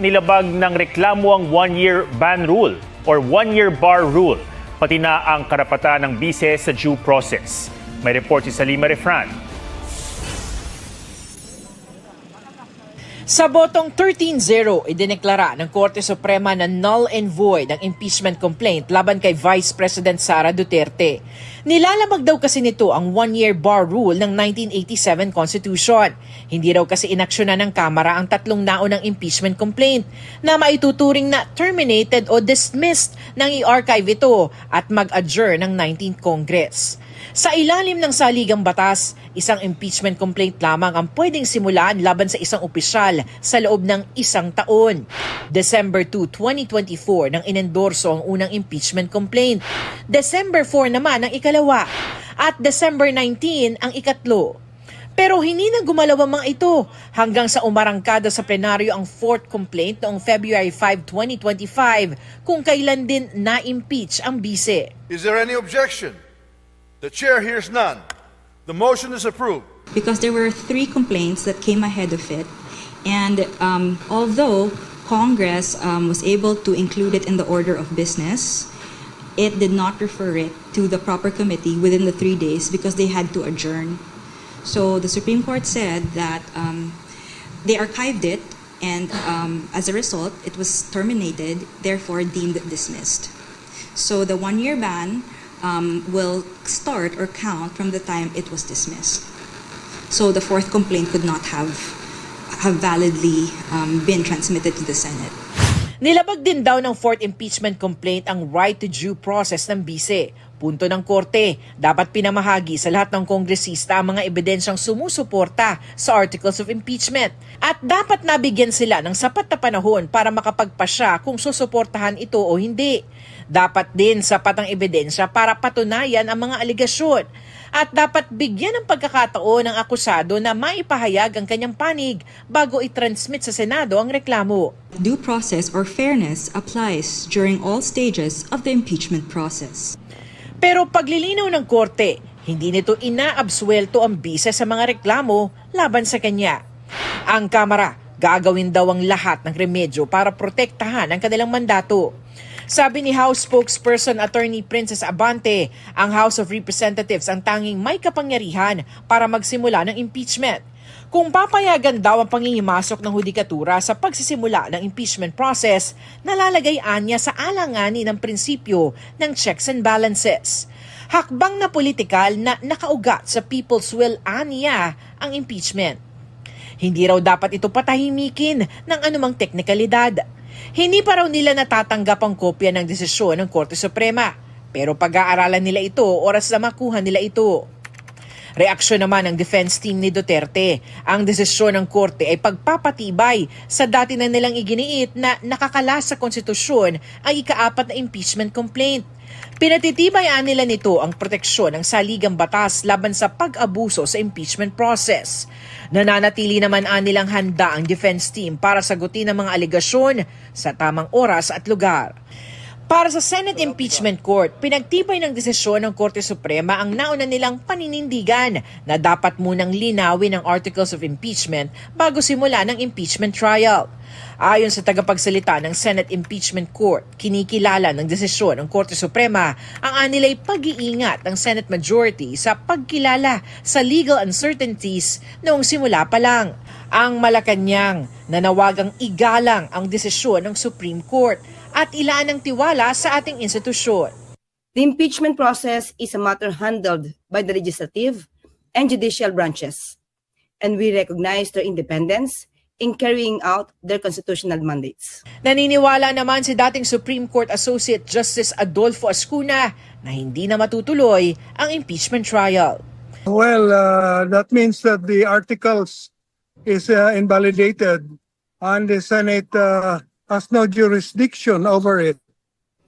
nilabag ng reklamo ang one-year ban rule or one-year bar rule, pati na ang karapatan ng bise sa due process. May report si Salima Refran. Sa botong 13-0, idineklara ng Korte Suprema na null and void ang impeachment complaint laban kay Vice President Sara Duterte. Nilalamag daw kasi nito ang one-year bar rule ng 1987 Constitution. Hindi raw kasi inaksyonan ng Kamara ang tatlong naunang impeachment complaint na maituturing na terminated o dismissed nang i-archive ito at mag-adjourn ng 19th Congress. Sa ilalim ng saligang batas, isang impeachment complaint lamang ang pwedeng simulan laban sa isang opisyal sa loob ng isang taon. December 2, 2024 nang inendorso ang unang impeachment complaint. December 4 naman ang ikalawa at December 19 ang ikatlo. Pero hindi na gumalaw ang mga ito hanggang sa umarangkada sa plenaryo ang fourth complaint noong February 5, 2025 kung kailan din na-impeach ang bise. Is there any objection? The chair hears none. The motion is approved. because there were three complaints that came ahead of it. And um, although Congress um, was able to include it in the order of business, it did not refer it to the proper committee within the three days because they had to adjourn. So the Supreme Court said that um, they archived it, and um, as a result, it was terminated, therefore deemed dismissed. So the one year ban um, will start or count from the time it was dismissed. So the fourth complaint could not have have validly um, been transmitted to the Senate. Nilabag din daw ng fourth impeachment complaint ang right to due process ng bise. Punto ng korte, dapat pinamahagi sa lahat ng kongresista ang mga ebidensyang sumusuporta sa articles of impeachment. At dapat nabigyan sila ng sapat na panahon para makapagpasya kung susuportahan ito o hindi. Dapat din sapat ang ebidensya para patunayan ang mga aligasyon. At dapat bigyan ng pagkakataon ng akusado na maipahayag ang kanyang panig bago i-transmit sa Senado ang reklamo. Due process or fairness applies during all stages of the impeachment process. Pero paglilinaw ng korte, hindi nito inaabsuelto ang bisa sa mga reklamo laban sa kanya. Ang Kamara, gagawin daw ang lahat ng remedyo para protektahan ang kanilang mandato. Sabi ni House spokesperson Attorney Princess Abante, ang House of Representatives ang tanging may kapangyarihan para magsimula ng impeachment. Kung papayagan daw ang pangingimasok ng hudikatura sa pagsisimula ng impeachment process, nalalagay anya sa alanganin ng prinsipyo ng checks and balances. Hakbang na politikal na nakaugat sa people's will anya ang impeachment. Hindi raw dapat ito patahimikin ng anumang teknikalidad. Hindi pa raw nila natatanggap ang kopya ng desisyon ng Korte Suprema. Pero pag-aaralan nila ito, oras na makuha nila ito. Reaksyon naman ng defense team ni Duterte. Ang desisyon ng korte ay pagpapatibay sa dati na nilang iginiit na nakakala sa konstitusyon ang ikaapat na impeachment complaint. Pinatitibayan nila nito ang proteksyon ng saligang batas laban sa pag-abuso sa impeachment process. Nananatili naman nilang handa ang defense team para sagutin ang mga aligasyon sa tamang oras at lugar. Para sa Senate Impeachment Court, pinagtibay ng desisyon ng Korte Suprema ang nauna nilang paninindigan na dapat munang linawin ang articles of impeachment bago simula ng impeachment trial. Ayon sa tagapagsalita ng Senate Impeachment Court, kinikilala ng desisyon ng Korte Suprema ang anilay pag-iingat ng Senate majority sa pagkilala sa legal uncertainties noong simula pa lang. Ang Malacanang nanawagang igalang ang desisyon ng Supreme Court at ilaan ng tiwala sa ating institusyon. The impeachment process is a matter handled by the legislative and judicial branches, and we recognize their independence in carrying out their constitutional mandates. Naniniwala naman si dating Supreme Court Associate Justice Adolfo Ascuna na hindi na matutuloy ang impeachment trial. Well, uh, that means that the articles is uh, invalidated and the Senate uh, has no jurisdiction over it.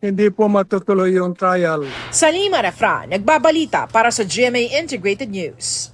Hindi po matutuloy yung trial. Salima Refran, nagbabalita para sa GMA Integrated News.